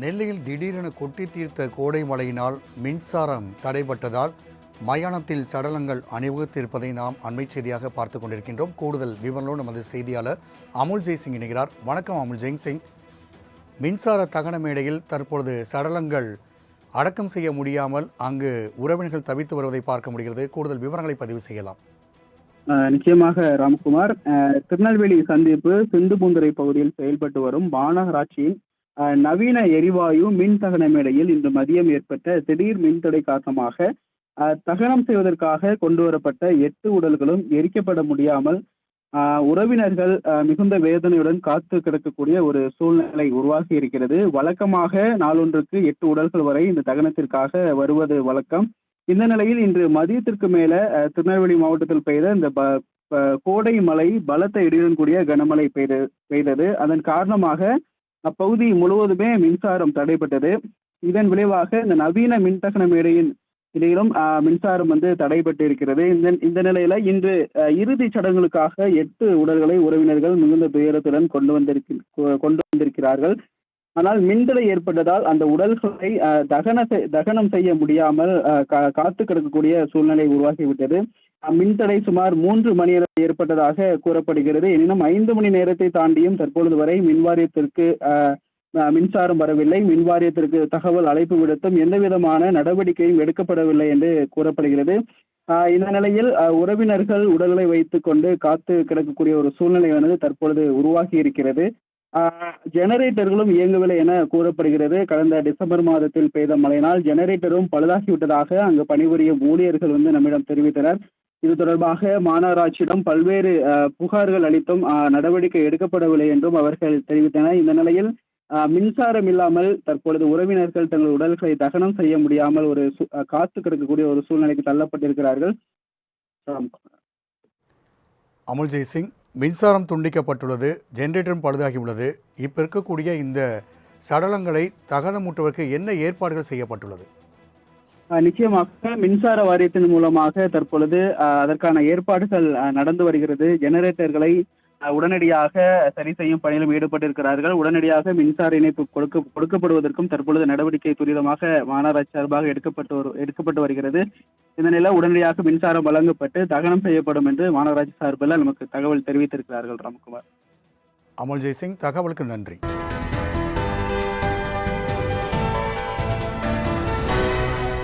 நெல்லையில் திடீரென கொட்டி தீர்த்த கோடை மழையினால் மின்சாரம் தடைபட்டதால் மயானத்தில் சடலங்கள் அணிவகுத்திருப்பதை நாம் அண்மை செய்தியாக பார்த்து கொண்டிருக்கின்றோம். கூடுதல் விவரங்களோடு நமது செய்தியாளர் அமுல் ஜெய்சிங் இணைகிறார். வணக்கம் அமுல் ஜெயின் சிங் மின்சார தகன மேடையில் தற்பொழுது சடலங்கள் அடக்கம் செய்ய முடியாமல் அங்கு உறவினர்கள் தவித்து வருவதை பார்க்க முடிகிறது. கூடுதல் விவரங்களை பதிவு செய்யலாம். நிச்சயமாக ராம்குமார். அஹ் திருநெல்வேலி சந்திப்பு சிந்துபூந்துறை பகுதியில் செயல்பட்டு வரும். மாநகராட்சியின் நவீன எரிவாயு மின் தகன மேடையில் இன்று மதியம் ஏற்பட்ட திடீர் மின்தடை காரணமாக தகனம் செய்வதற்காக கொண்டு வரப்பட்ட எட்டு உடல்களும் எரிக்கப்பட முடியாமல் உறவினர்கள் மிகுந்த வேதனையுடன் காத்து கிடக்கக்கூடிய ஒரு சூழ்நிலை உருவாகி இருக்கிறது. வழக்கமாக நாளொன்றுக்கு எட்டு உடல்கள் வரை இந்த தகனத்திற்காக வருவது வழக்கம். இந்த நிலையில் இன்று மதியத்திற்கு மேல திருநெல்வேலி மாவட்டத்தில் பெய்த இந்த ப- ப- கோடை மழை பலத்த இடியுடன் கூடிய கனமழை பெய்து பெய்தது. அதன் காரணமாக அப்பகுதி முழுவதுமே மின்சாரம் தடைப்பட்டது இதன் விளைவாக இந்த நவீன மின்தகன மேடையின் இடையிலும் மின்சாரம் வந்து தடைப்பட்டு இருக்கிறது இந்த இந்த நிலையில இன்று இறுதிச் சடங்குகளுக்காக எட்டு உடல்களை உறவினர்கள் மிகுந்த துயரத்துடன் கொண்டு வந்திருக்க கொண்டு வந்திருக்கிறார்கள். ஆனால் மின்தடை ஏற்பட்டதால் அந்த உடல்களை தகன தகனம் செய்ய முடியாமல் கா- காத்து கிடக்கக்கூடிய சூழ்நிலை உருவாகிவிட்டது. மின்தடை சுமார் மூன்று மணி நேரம் ஏற்பட்டதாக கூறப்படுகிறது. எனினும் ஐந்து மணி நேரத்தை தாண்டியும் தற்பொழுது வரை மின்வாரியத்திற்கு மின்சாரம் வரவில்லை. மின்வாரியத்திற்கு தகவல் அழைப்பு விடுத்தும் எந்த விதமான நடவடிக்கையும் எடுக்கப்படவில்லை என்று கூறப்படுகிறது. இந்த நிலையில் உறவினர்கள் உடல்களை வைத்துக்கொண்டு காத்து கிடக்கக்கூடிய ஒரு சூழ்நிலையானது தற்பொழுது உருவாகி இருக்கிறது ஜெனரேட்டர்களும் இயங்கவில்லை என கூறப்படுகிறது. கடந்த டிசம்பர் மாதத்தில் பெய்த மழையினால் ஜெனரேட்டரும் பழுதாகிவிட்டதாக அங்கு பணிபுரியும் ஊழியர்கள் வந்து நம்மிடம் தெரிவித்தனர். இது தொடர்பாக மாநகராட்சியிடம் பல்வேறு புகார்கள் அளித்தும் நடவடிக்கை எடுக்கப்படவில்லை என்றும் அவர்கள் தெரிவித்தனர். இந்த நிலையில் மின்சாரம் இல்லாமல் தற்பொழுது உறவினர்கள் தங்கள் உடல்களை தகனம் செய்ய முடியாமல் ஒரு காத்து கிடக்கக்கூடிய ஒரு சூழ்நிலைக்கு தள்ளப்பட்டிருக்கிறார்கள். அமுல்ஜெய் சிங் மின்சாரம் துண்டிக்கப்பட்டுள்ளது ஜெனரேட்டரும் பழுதாகியுள்ளது. இப்போ இருக்கக்கூடிய இந்த சடலங்களை தகனமூட்டுவதற்கு என்ன ஏற்பாடுகள் செய்யப்பட்டுள்ளது? நிச்சயமாக மின்சார வாரியத்தின் மூலமாக தற்பொழுது அதற்கான ஏற்பாடுகள் நடந்து வருகிறது. ஜெனரேட்டர்களை உடனடியாக சரி செய்யும் பணியிலும் ஈடுபட்டிருக்கிறார்கள். உடனடியாக மின்சார இணைப்பு கொடுக்க கொடுக்கப்படுவதற்கும் தற்பொழுது நடவடிக்கை துரிதமாக மாநகராட்சி சார்பாக எடுக்கப்பட்டு வரு எடுக்கப்பட்டு வருகிறது. இந்த நிலையில் உடனடியாக மின்சாரம் வழங்கப்பட்டு தகனம் செய்யப்படும் என்று மாநகராட்சி சார்பில் நமக்கு தகவல் தெரிவித்திருக்கிறார்கள் ராம்குமார். அமல் ஜெய்சிங் தகவலுக்கு நன்றி.